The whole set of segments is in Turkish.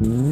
Mm-hmm.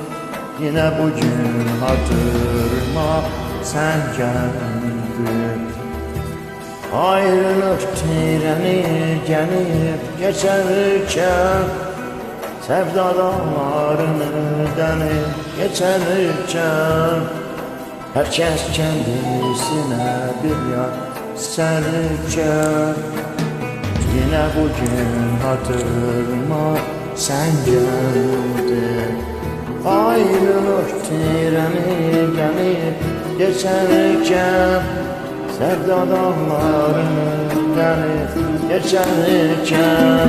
Yine bugün hatırıma sen geldin. Ayrılık treni gelip geçerken Sevda dağlarını denip geçerken Herkes kendisine bir yer serken. Yine bugün hatırıma sen geldin Ayrılık treni gelip geçerken Sevda dağlarını gelip geçerken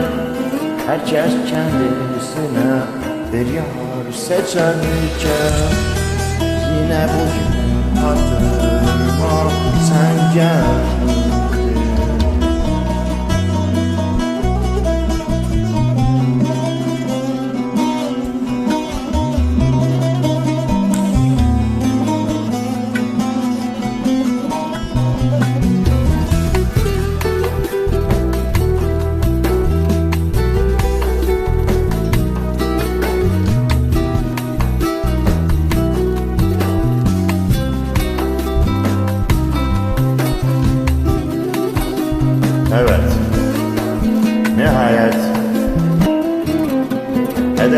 Herkes kendisine bir yar seçerken Yine bugün hatırıma sen geldin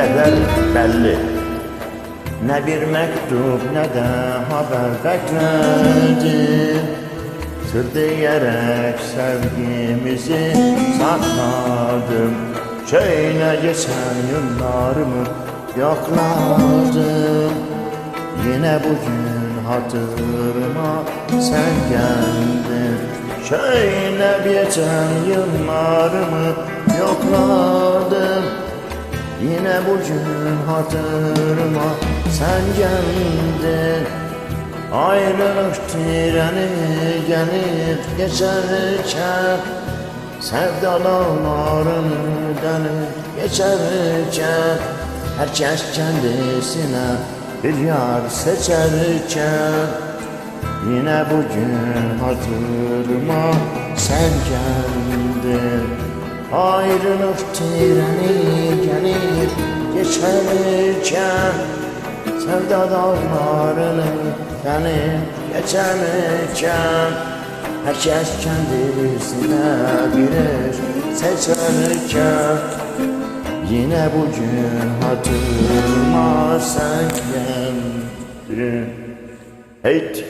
hedefler belli. Ne bir mektup ne de haber bekledi. Sır diyerek sevgimizi sakladım. Şöyle geçen yıllarımı yokladım. Yine bugün hatırıma sen geldin Şöyle geçen yıllarımı yokladım Yine bugün hatırıma sen geldin. Ayrılık treni gelip geçerken Sevdalarını dönüp geçerken Herkes kendisine bir yar seçerken Yine bugün hatırıma sen geldin. Ayrılık treni gelip geçerken Sevda dağlarını gelip geçerken Herkes kendisine birer seçerken. Yine bugün hatırıma sen geldin Heyt